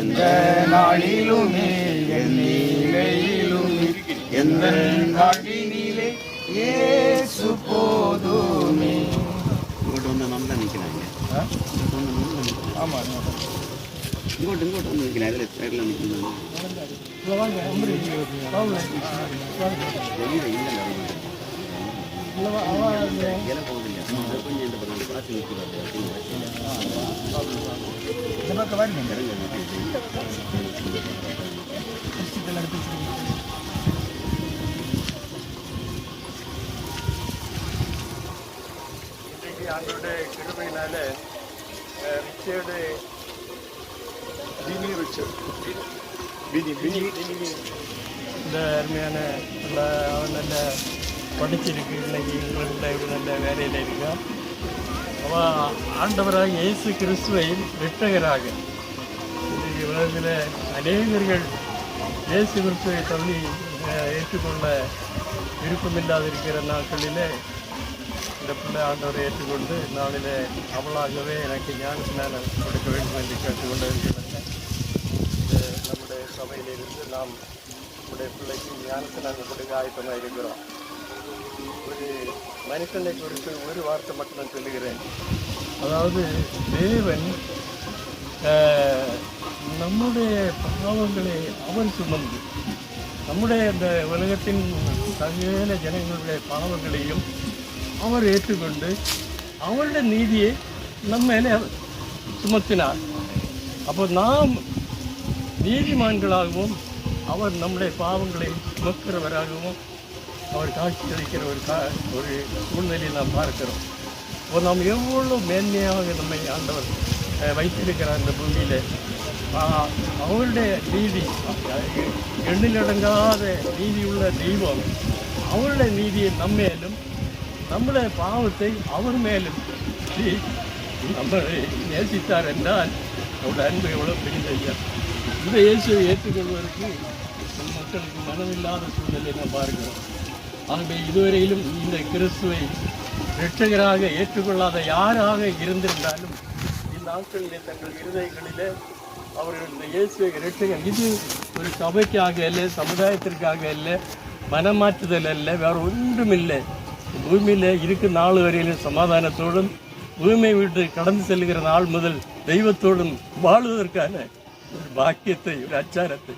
எந்த நாளிலுமே என் நிலையிலுமே. எந்த நாளினிலே இயேசு போதுமே. இங்கோட்டு வந்து நம்ம நிற்கிறாங்க. ஆமாம் இங்கோட்டு இங்கோட்டு வந்து நிற்கிறேன் அதில் சைடில் நிற்கிறாங்க? வெளியில் இல்லை இலை போகுது இல்லையா கொஞ்சம் இந்த பக்கம் பார்த்து நிற்கிறாரு இந்த பக்கம் வரணும் இன்றைக்கு ஆண்டோடைய கிருபையினால அஹ், ரிச்சர்டு பினி ரிச்சர்ட் பினி பினி இந்த அருமையான நல்ல அவன் நல்ல படிச்சிருக்கு. இன்னைக்கு இங்கிலாண்டில் நல்ல வேலையில் இருக்கா? அவள் ஆண்டவராக இயேசு கிறிஸ்துவை வெட்டகராக இன்றைக்கு உலகத்தில் அநேகர்கள் இயேசு கிறிஸ்துவை தள்ளி ஏற்றுக்கொள்ள ஏற்றுக்கொள்ள விருப்பமில்லாதிருக்கிற நாட்களிலே இந்த பிள்ளை ஆண்டவரை ஏற்றுக்கொண்டு நாளில் அவளாகவே எனக்கு ஞான ஸ்நானம் கொடுக்க வேண்டும் என்று கேட்டுக்கொண்டு இருக்கிறாங்க நம்முடைய சபையிலிருந்து நாம் நம்முடைய பிள்ளைக்கு ஞானத்தை நாங்கள் கொடுக்க ஆயத்தமாக இருக்கிறோம். ஒரு மனுஷனை குறித்து ஒரு வார்த்தை மட்டும் நான் சொல்லுகிறேன். அதாவது தேவன் நம்முடைய பாவங்களை அவர் சுமந்து நம்முடைய இந்த உலகத்தின் சகல ஜனங்களுடைய பாவங்களையும் அவர் ஏற்றுக்கொண்டு அவருடைய நீதியை நம்ம மேலே சுமத்தினார். அப்போ நாம் நீதிமான்களாகவும் அவர் நம்முடைய பாவங்களை சுமக்கிறவராகவும் அவர் காட்சி அளிக்கிற ஒரு கா ஒரு சூழ்நிலையை நாம் பார்க்கிறோம். இப்போ நாம் எவ்வளோ மேன்மையாக நம்மை ஆண்டவர் வைத்திருக்கிறார் இந்த பூமியில். அவருடைய நீதி எண்ணிலடங்காத நீதியுள்ள தெய்வம். அவருடைய நீதியை நம்மேலும் நம்முடைய பாவத்தை அவர் மேலும். நம்மளை நேசித்தார் என்றால் அவருடைய அன்பு எவ்வளோ பெரிய ஐயா. இந்த இயேசுவை ஏற்றுக்கொள்வதற்கு மக்களுக்கு மனமில்லாத சூழ்நிலை நாம் பார்க்கிறோம். ஆகவே இதுவரையிலும் இந்த கிறிஸ்துவை இரட்சகராக ஏற்றுக்கொள்ளாத யாராக இருந்திருந்தாலும் இந்த நாட்களிலே தங்கள் இருதயங்களிலே அவர்கள் இந்த இயேசுவை இரட்சகர். இது ஒரு சபைக்காக இல்லை சமுதாயத்திற்காக இல்லை மனமாற்றுதல் இல்லை வேறு ஒன்றும் இல்லை பூமியில் இருக்கும் நாள் வரையிலும் சமாதானத்தோடும் பூமியை விட்டு கடந்து செல்கிற நாள் முதல் தெய்வத்தோடும் வாழ்வதற்கான ஒரு பாக்கியத்தை ஒரு அச்சாரத்தை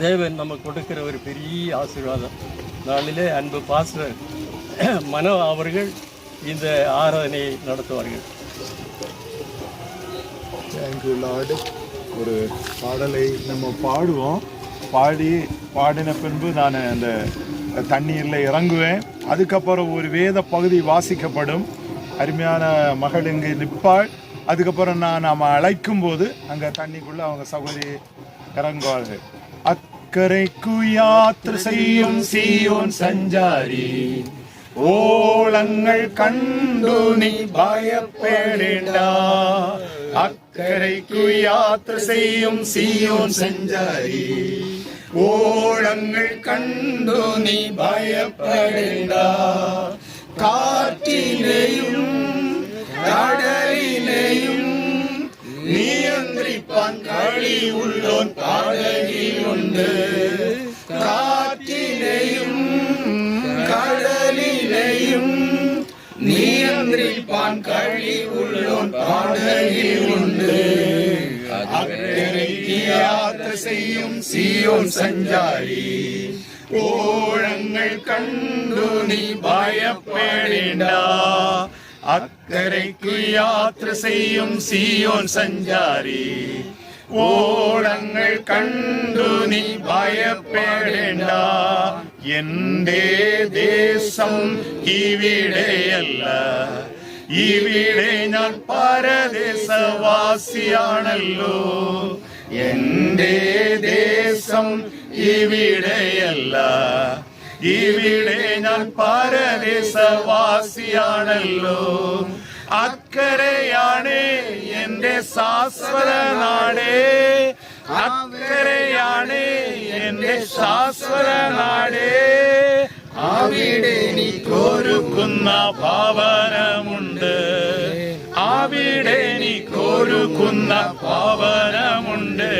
தேவன் நமக்கு கொடுக்கிற ஒரு பெரிய ஆசீர்வாதம். நாளிலே அன்பு பாஸ்டர் மனோ அவர்கள் இந்த ஆராதனையை நடத்துவார்கள். தேங்க்யூ லார்டு ஒரு பாடலை நம்ம பாடுவோம். பாடி பாடின பின்பு நான் அந்த தண்ணீரில் இறங்குவேன். அதுக்கப்புறம் ஒரு வேத பகுதி வாசிக்கப்படும். அருமையான மகள் இங்கே நிற்பாள். அதுக்கப்புறம் நான் நாம் அழைக்கும் போது அங்கே தண்ணிக்குள்ளே அவங்க சகோதரி இறங்குவார்கள். அக்கறைக்கு யாத்திரை செய்யும் சீயோன் சஞ்சாரி ഓളങ്ങൾ കണ്ടു നീ ഭയപ്പെടേണ്ട അക്കരയ്ക്കു യാത്ര ചെയ്യും സിയോൻ സഞ്ചാരി ഓളങ്ങൾ കണ്ടു നീ ഭയപ്പെടേണ്ട കാറ്റിനെയും കടലിനെയും നിയന്ത്രിപ്പാൻ കഴിവുള്ളോൻ പാടകിയുണ്ട് കാറ്റിനെയും കടലിനെയും നിയന്ത്രിപ്പാൻ കഴിവുള്ളോൻ പാടകിയുണ്ട് അക്കരയ്ക്ക് യാത്ര ചെയ്യും സിയോൻ സഞ്ചാരി. ഓഴങ്ങൾ കണ്ടു നീ ഭയപ്പെടേണ്ട. അക്കരയ്ക്കു യാത്ര ചെയ്യും സിയോൻ സഞ്ചാരി. ഓളങ്ങൾ കണ്ടു നീ ഭയപ്പെടേണ്ട. എന്റെ ദേശം ഇവിടെയല്ല. ഇവിടെ ഞാൻ പരദേശവാസിയാണല്ലോ. എന്റെ ദേശം ഇവിടെയല്ല. ഇവിടെ ഞാൻ പരദേശവാസിയാണല്ലോ. അക്കരയാണ് എന്റെ ശാശ്വത നാടേ. അക്കരയാണ് എന്റെ ശാശ്വത നാടേ. അവിടെ എനിക്കൊരുക്കുന്ന ഭവനമുണ്ട്. ആ അവിടെ എനിക്കൊരുക്കുന്ന പാവനമുണ്ട്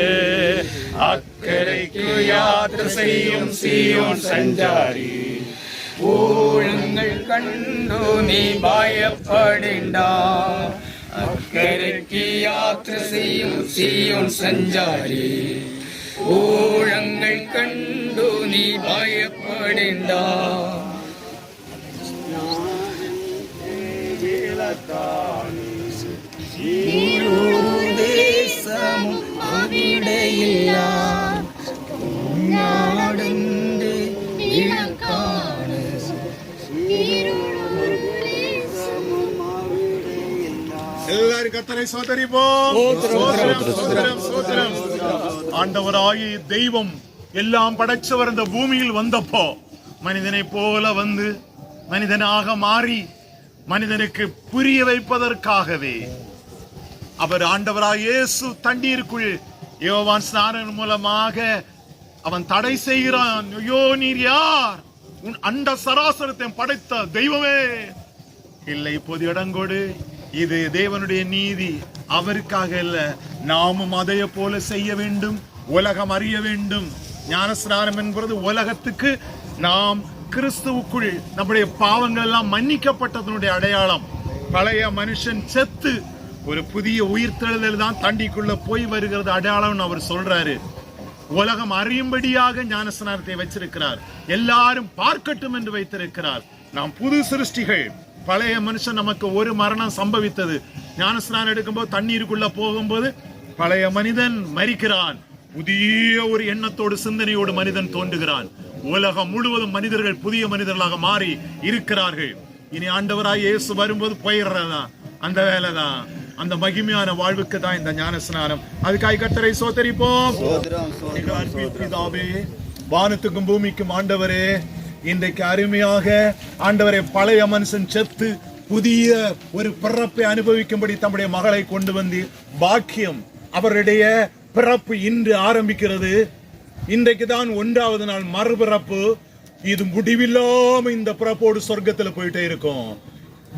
അക്കരയ്ക്ക് യാത്ര ചെയ്യും സിയോൻ സഞ്ചാരി. ഊഴങ്ങൾ കണ്ടു നീ ഭയപ്പെടേണ്ട. അക്കരയ്ക്ക് യാത്ര ചെയ്യും സിയോൺ സഞ്ചാരി. ഊഴങ്ങൾ കണ്ടു നീ ഭയപ്പെടേണ്ട. ദേശമും അവിടെയില്ല கத்தனை சோதரிப்போம். ஆண்டவராகிய தெய்வம் எல்லாம் படைச்சவர் இந்த பூமியில் வந்தப்போ மனிதனை போல வந்து மனிதனாக மாறி மனிதனுக்கு புரிய வைப்பதற்காகவே அவர் ஆண்டவராக இயேசு தண்ணீருக்குள் யோவான் ஸ்நானன் மூலமாக அவன் தடை செய்கிறான். ஐயோ நீர் யார்? உன் அண்ட சராசரத்தை படைத்த தெய்வமே. இல்லை இப்போது இடங்கொடு இது தேவனுடைய நீதி. அவருக்காக இல்ல நாமும் அதைய போல செய்ய வேண்டும் உலகம் அறிய வேண்டும். ஞானஸ்நானம் என்பது உலகத்துக்கு நாம் கிறிஸ்துவுக்குள் நம்முடைய பாவங்கள் எல்லாம் மன்னிக்கப்பட்டதனுடைய அடையாளம். பழைய மனுஷன் செத்து ஒரு புதிய உயிர்த்தெழுதல் தான் தண்டிக்குள்ள போய் வருகிறது அடையாளம்னு அவர் சொல்றாரு. உலகம் அறியும்படியாக ஞானஸ்நானத்தை வச்சிருக்கிறார். எல்லாரும் பார்க்கட்டும் என்று வைத்திருக்கிறார். நாம் புது சிருஷ்டிகள். பழைய மனுஷன் நமக்கு ஒரு மரணம் சம்பவித்தது. ஞானஸ்நானம் எடுக்கும்போது தண்ணீருக்குள்ள போகும்போது பழைய மனிதன் மரிக்கிறான். புதிய ஒரு எண்ணத்தோடு சிந்தனையோடு மனிதன் தோன்றுகிறான். உலகம் முழுவதும் மனிதர்கள் புதிய மனிதர்களாக மாறி இருக்கிறார்கள். இனி ஆண்டவராய் இயேசு வரும்போது போயிடுறதா? அந்த வேலைதான் அந்த மகிமையான வாழ்வுக்கு தான் இந்த ஞானஸ்நானம். அதுக்காய் கத்தரை பிதாவே வானத்துக்கும் பூமிக்கும் ஆண்டவரே இன்றைக்கு அருமையாக ஆண்டவரை பழைய மனுஷன் செத்து புதிய ஒரு பிறப்பை அனுபவிக்கும்படி தம்முடைய மகளை கொண்டு வந்து பாக்கியம் அவருடைய பிறப்பு இன்று ஆரம்பிக்கிறது. இன்றைக்கு தான் ஒன்றாவது நாள் மறுபிறப்பு. இது முடிவில்லாம இந்த பிறப்போடு சொர்க்கத்துல போயிட்டே இருக்கும்.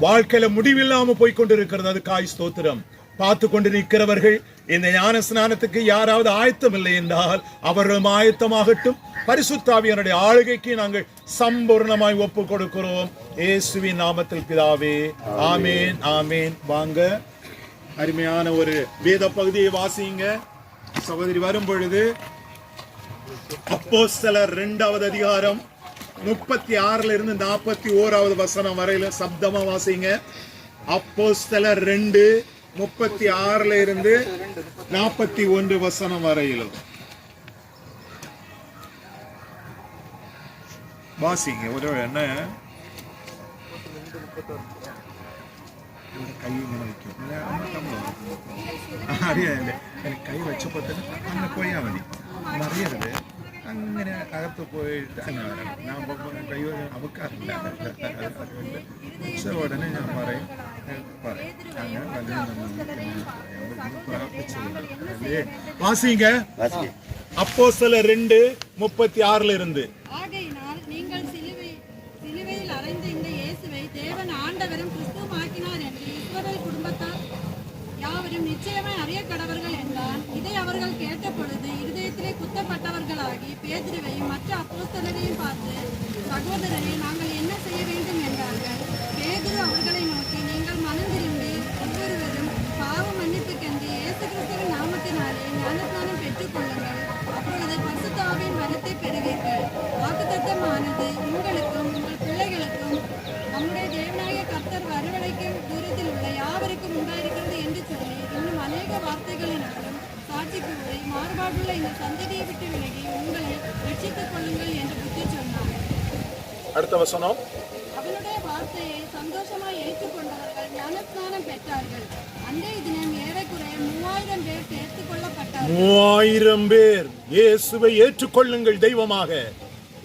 வாழ்க்கையில முடிவில்லாம போய் கொண்டிருக்கிறது. அது காய் ஸ்தோத்திரம். பார்த்து கொண்டு நிற்கிறவர்கள் இந்த ஞான ஸ்நானத்துக்கு யாராவது ஆயத்தம் இல்லை என்றால் அவர்களும் ஆயத்தமாகட்டும். பரிசுத்தாவியனுடைய ஆளுகைக்கு நாங்கள் சம்பூர்ணமாய் ஒப்பு கொடுக்கிறோம் இயேசுவின் நாமத்தில் பிதாவே ஆமேன் ஆமேன். வாங்க. அருமையான ஒரு வேத பகுதியை வாசிங்க. சகோதரி வரும் பொழுது சில இரண்டாவது அதிகாரம் முப்பத்தி ஆறுல இருந்து நாற்பத்தி ஓராவது வசனம் வரையில சப்தமா வாசிங்க. அப்போ சில ரெண்டு முப்பத்தி ஆறுல இருந்து நாற்பத்தி ஒன்று வசனம் வரையிலும். வாசிங்க ஒரு என்ன? கையை நினைக்கும் அறியாது எனக்கு கை வச்சு பார்த்தேன்னா அந்த கொய்யாவதி மறையிறது അങ്ങനെ പോയാൽ മതി മറിയരുത് അങ്ങനെ അകത്ത് പോയിട്ട് അങ്ങനെ വരണം ഞാൻ പോകുമ്പോൾ കൈ അവക്കാറില്ല അതുകൊണ്ട് ഉച്ച ഉടനെ ഞാൻ പറയും ഏ, പറയും അങ്ങനെ വലുത് പ്രാർത്ഥിച്ചു வாசிங்க அப்போ சில ரெண்டு முப்பத்தி ஆறுல இருந்து பேதுருவையும் மற்ற அப்போஸ்தலரையும் பார்த்து சகோதரரே நாங்கள் என்ன செய்ய வேண்டும்? என்றார்கள். பேதுரு அவர்களை நோக்கி நீங்கள் மனம் திரும்பி ஒவ்வொருவரும் பாவ மன்னிப்புக்கென்று இயேசு கிறிஸ்துவின் நாமத்தினாலே ஞானஸ்நானம் பெற்றுக்கொள்ளுங்கள் அப்பொழுது பரிசுத்தாவின் வரத்தை பெறுவீர்கள். வாக்குத்தத்தமானது உங்களுக்கும் உங்கள் பிள்ளைகளுக்கும் நம்முடைய தேவனாகிய கர்த்தர் வரவழைக்கும் தூரத்தில் உள்ள யாவருக்கும் உண்டாயிருக்கிறது என்று சொல்லி இன்னும் அநேக வார்த்தைகளினாலும் சாட்சி கூறி மாறுபாடுள்ள இந்த சந்ததியை விட்டு விலகி ரட்சித்துக் கொள்ளுங்கள் என்று புத்தி சொன்னார். அடுத்த வசனம். அவனுடைய வார்த்தையை சந்தோஷமாய் ஏற்றுக்கொண்டவர்கள் ஞானஸ்நானம் பெற்றார்கள். அன்றைய தினம் ஏறக்குறைய மூவாயிரம் பேர் மூவாயிரம் பேர் இயேசுவை ஏற்றுக்கொள்ளுங்கள் தெய்வமாக.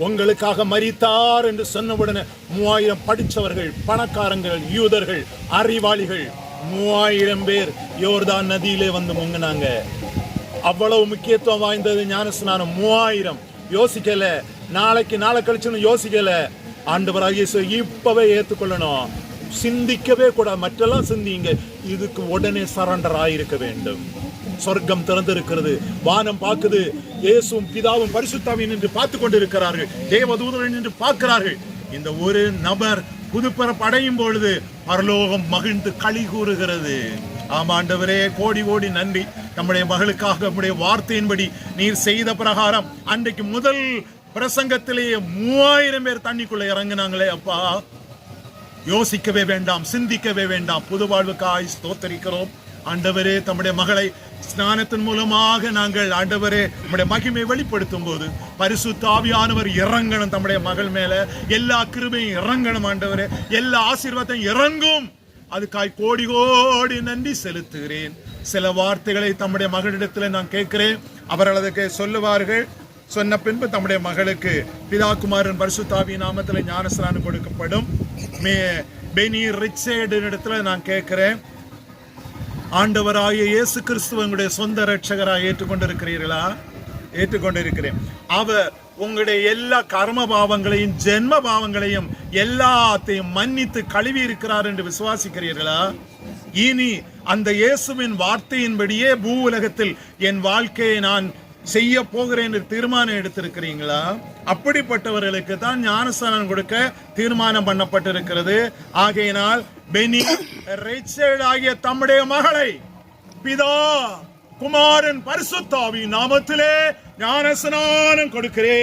உங்களுக்காக மரித்தார் என்று சொன்னவுடனே மூவாயிரம் படித்தவர்கள் பணக்காரங்கள் யூதர்கள் அறிவாளிகள் மூவாயிரம் பேர் யோர்தான் நதியிலே வந்து முங்கினாங்க. அவ்வளவு முக்கியத்துவம் வாய்ந்தது ஞானஸ்நானம். மூவாயிரம். யோசிக்கல. நாளைக்கு நாளை கழிச்சுன்னு யோசிக்கல. ஆண்டவராக இயேசு இப்பவே ஏற்றுக்கொள்ளணும் சிந்திக்கவே கூடாது. மற்றெல்லாம் சிந்திங்க இதுக்கு உடனே சரண்டர் ஆயிருக்க வேண்டும். சொர்க்கம் திறந்திருக்கிறது. வானம் பார்க்குது. இயேசும் பிதாவும் பரிசுத்தாவியும் நின்று பார்த்து கொண்டிருக்கிறார்கள். தேவதூதர்கள் நின்று பார்க்கிறார்கள். இந்த ஒரு நபர் புதுப்பரப்பு அடையும் பொழுது பரலோகம் மகிழ்ந்து களி கூறுகிறது. ஆமாண்டவரே கோடி கோடி நன்றி. நம்முடைய மகளுக்காக நம்முடைய வார்த்தையின்படி நீர் செய்த பிரகாரம் அன்றைக்கு முதல் பிரசங்கத்திலேயே மூவாயிரம் பேர் தண்ணிக்குள்ள இறங்குனாங்களே அப்பா. யோசிக்கவே வேண்டாம் சிந்திக்கவே வேண்டாம். புது வாழ்வுக்காய் ஸ்தோத்தரிக்கிறோம். ஆண்டவரே தம்முடைய மகளை ஸ்நானத்தின் மூலமாக நாங்கள் ஆண்டவரே நம்முடைய மகிமை வெளிப்படுத்தும் போது பரிசு தாவியானவர் இறங்கணும் தம்முடைய மகள் மேல. எல்லா கிருபையும் இறங்கணும் ஆண்டவரே. எல்லா ஆசீர்வாதத்தையும் இறங்கும். அதுக்காய் கோடி கோடி நன்றி செலுத்துகிறேன். சில வார்த்தைகளை தம்முடைய மகளிடத்தில் நான் கேட்கிறேன். அவர்கள் அதுக்கு சொல்லுவார்கள். சொன்ன பின்பு தம்முடைய மகளுக்கு பிதாகுமாரன் பரிசுத்தாவி நாமத்தில் ஞானஸ்தானம் கொடுக்கப்படும். மே பெனி ரிச்சேடு இடத்துல நான் கேட்கிறேன். ஆண்டவராகிய இயேசு கிறிஸ்துவனுடைய சொந்த ரட்சகராக ஏற்றுக்கொண்டிருக்கிறீர்களா? ஏற்றுக்கொண்டிருக்கிறேன். அவர் உங்களுடைய எல்லா கர்ம பாவங்களையும் ஜென்ம பாவங்களையும் எல்லாத்தையும் மன்னித்து கழுவி இருக்கிறார் என்று விசுவாசிக்கிறீர்களா? இனி அந்த இயேசுவின் வார்த்தையின்படியே பூ உலகத்தில் என் வாழ்க்கையை நான் செய்ய போகிறேன் என்று தீர்மானம் எடுத்திருக்கிறீங்களா? அப்படிப்பட்டவர்களுக்கு தான் ஞானஸ்தானம் கொடுக்க தீர்மானம் பண்ணப்பட்டிருக்கிறது. ஆகையினால் பெனி ரிச்சர்ட் ஆகிய தம்முடைய மகளை பிதா குமாரன் பரிசுத்தாவி நாமத்திலே ஞானஸ்நானம் கொடுக்கிறே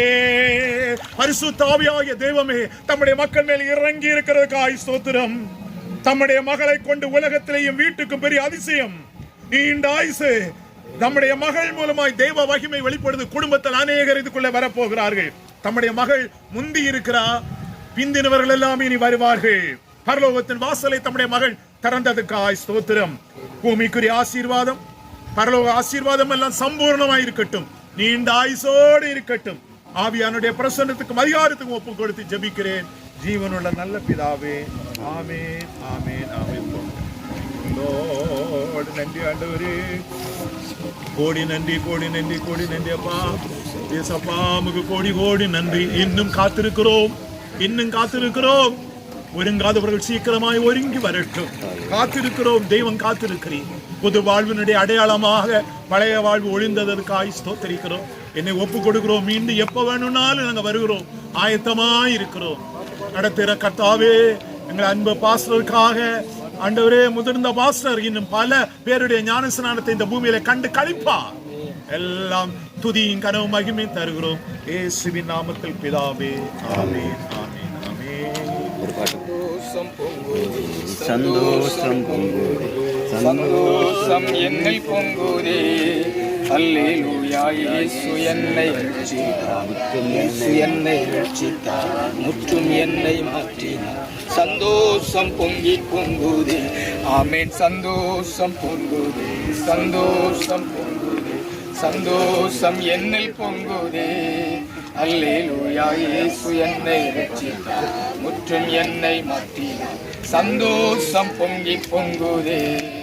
பரிசுத்தாவியாகிய தெய்வமே தம்முடைய மக்கள் மேல் இறங்கி இருக்கிறதுக்காய் ஸ்தோத்திரம். தம்முடைய மகளை கொண்டு உலகத்திலேயும் வீட்டுக்கும் பெரிய அதிசயம். நீண்ட ஆயுசு. நம்முடைய மகள் மூலமாய் தெய்வ மகிமை வெளிப்படுது. குடும்பத்தில் அநேகர் இதுக்குள்ள வரப்போகிறார்கள். தம்முடைய மகள் முந்தி இருக்கிறா. பிந்தினவர்கள் எல்லாம் இனி வருவார்கள். பரலோகத்தின் வாசலை தம்முடைய மகள் திறந்ததுக்காய் ஸ்தோத்திரம். பூமிக்குரிய ஆசீர்வாதம் பரலோக ஆசீர்வாதம் எல்லாம் சம்பூர்ணமாய் இருக்கட்டும். நீண்ட ஆயுசோடு இருக்கட்டும். ஆவியானுடைய பிரசன்னத்துக்கும் அதிகாரத்துக்கும் ஒப்பு கொடுத்து ஜபிக்கிறேன். ஜீவனுள்ள நல்ல பிதாவே ஆமேன் ஆமேன் ஆமேன். நன்றி ஆண்டவரே. கோடி நன்றி கோடி நன்றி கோடி நன்றி அப்பா. ஏசப்பா உமக்கு கோடி கோடி நன்றி. இன்னும் காத்திருக்கிறோம். இன்னும் காத்திருக்கிறோம். ஒருங்காதவர்கள் சீக்கிரமாய் ஒருங்கி வரட்டும். காத்திருக்கிறோம். தெய்வம் காத்திருக்கிறேன் புது வாழ்வினுடைய அடையாளமாக பழைய வாழ்வு ஒழிந்ததற்காய் ஸ்தோத்தரிக்கிறோம். என்னை ஒப்பு கொடுக்கிறோம் மீண்டும் எப்ப வேணும்னாலும் நாங்க வருகிறோம். ஆயத்தமாய் இருக்கிறோம். நடத்துகிற கர்த்தாவே எங்கள் அன்பு பாஸ்டருக்காக ஆண்டவரே முதிர்ந்த பாஸ்டர் இன்னும் பல பேருடைய ஞான ஸ்நானத்தை இந்த பூமியில கண்டு கழிப்பா எல்லாம் துதியும் கனவு மகிமை தருகிறோம். இயேசுவின் நாமத்தில் பிதாவே ஆமென் ஆமென் ஆமென். சந்தோஷம் பொங்குதே சந்தோஷம் பொங்குதே என்னை பொங்குதே. அல்லேலூயா என்னை ரட்சித்தார். இயேசு என்னை ரட்சித்தார். முற்றும் என்னை மாற்றினார். சந்தோஷம் பொங்கி பொங்குதே. ஆமேன் சந்தோஷம் பொங்குதே. சந்தோஷம் பொங்குதே. சந்தோஷம் என்னில் பொங்குதே. அல்லேலூயா இயேசு என்னை ரட்சித்தார். முற்றும் என்னை மாற்றினார். சந்தோஷம் பொங்கி பொங்குதே.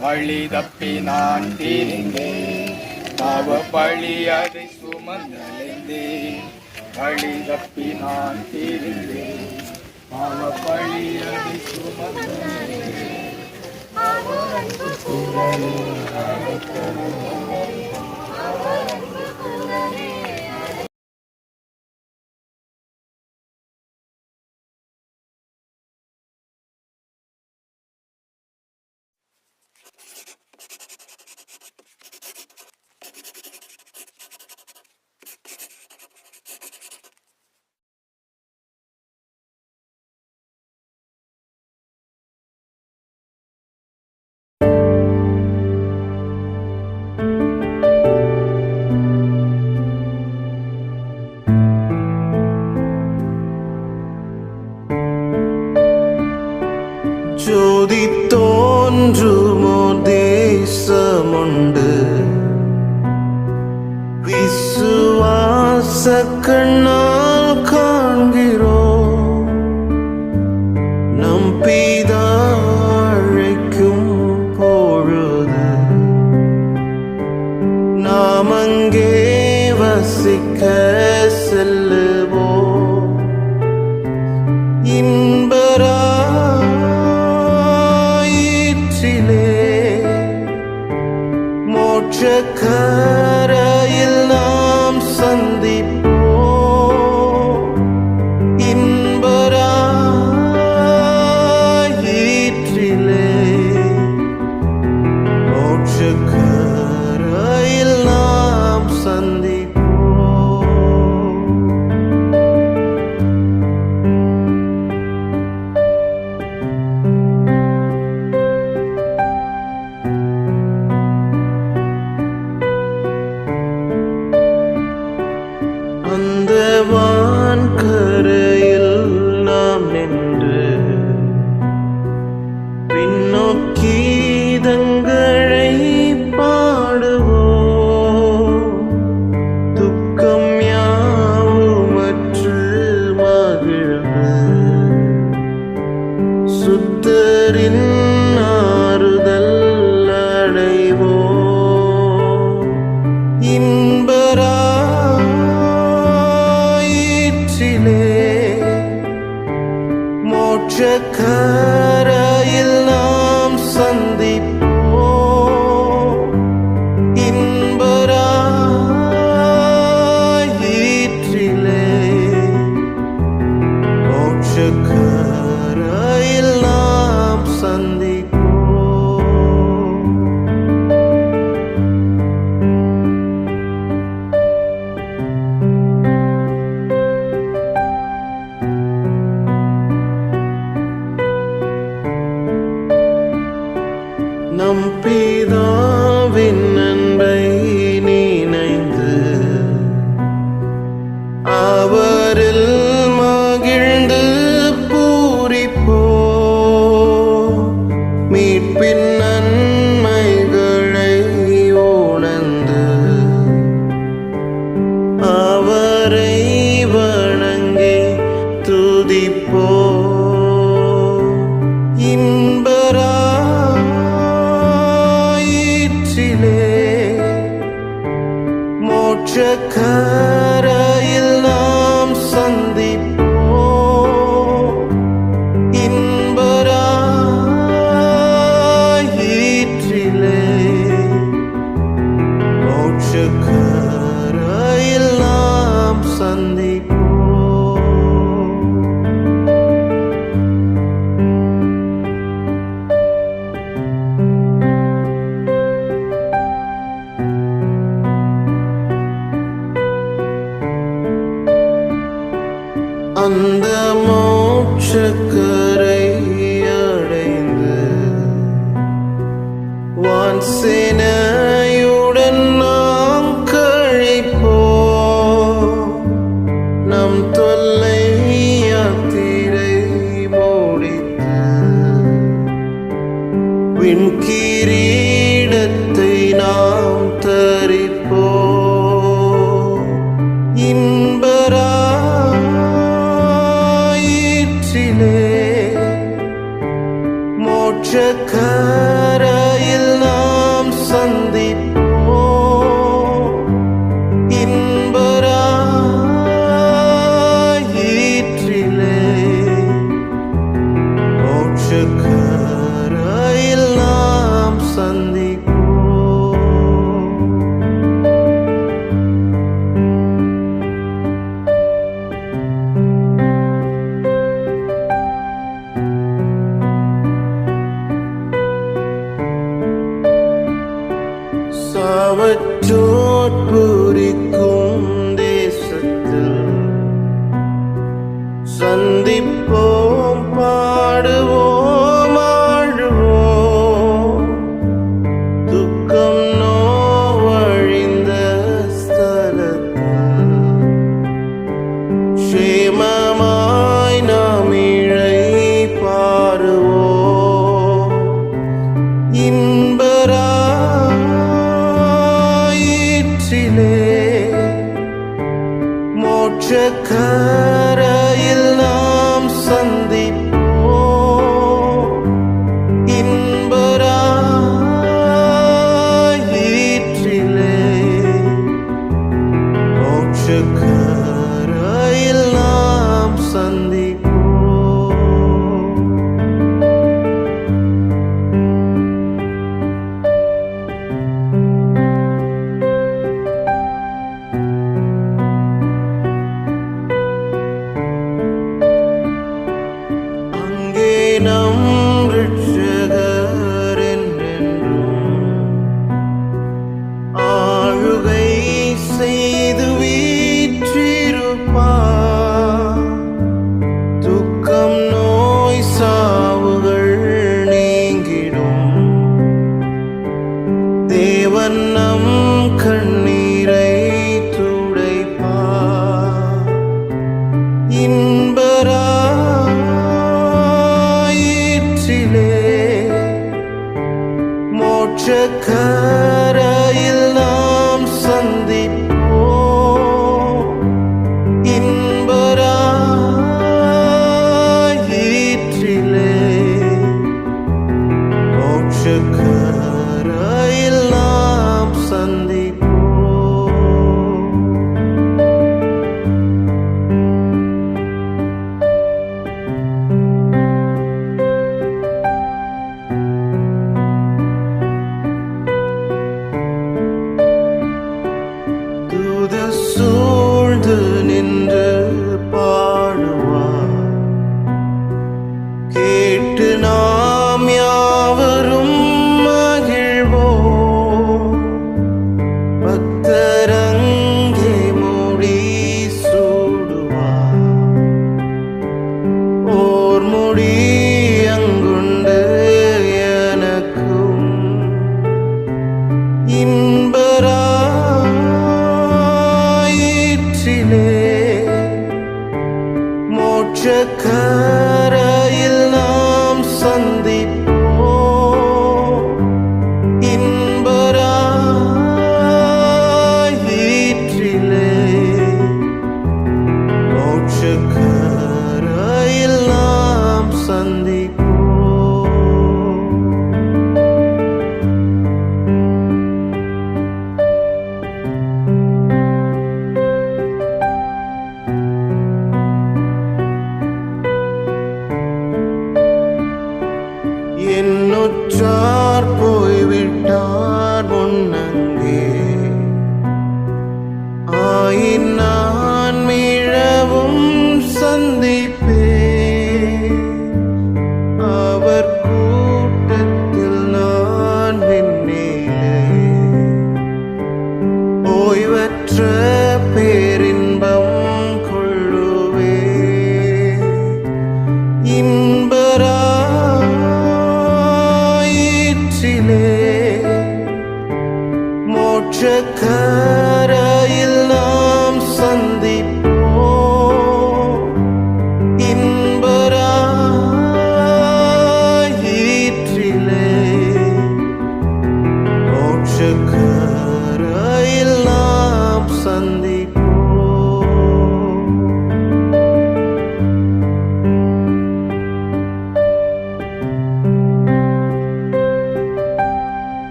வழி தப்பி நான் தீர்ந்தேன் பாவ பழி அதை சுமந்தலைந்தேன் வழி தப்பி நான் தீர்ந்தேன் பாவ பழி அதை சுமந்தலைந்தேன் ஜோதி பிதா அழைக்கும் பொழுது நாம் அங்கே வசிக்க செல்லுவோம். இன்பராயிற்றிலே மோட்ச deep அந்த என்னுற்றார் போய்விட்டார்